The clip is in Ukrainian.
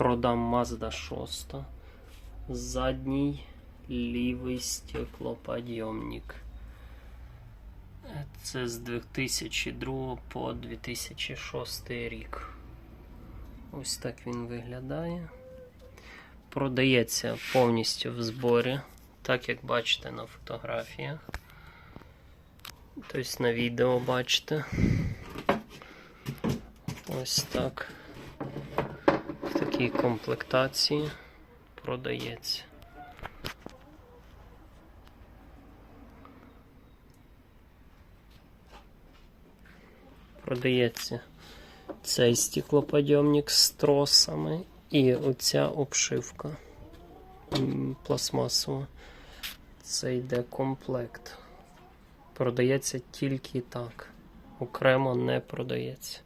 Продам Mazda 6. Задній лівий стеклоподйомник. Це з 2002 по 2006 рік. Ось так він виглядає. Продається повністю в зборі, так як бачите на фотографіях. Тобто на відео бачите. Ось так. Такій комплектації продається. Продається цей стеклоподйомник з тросами і оця обшивка пластмасова. Це йде комплект. Продається тільки так. Окремо не продається.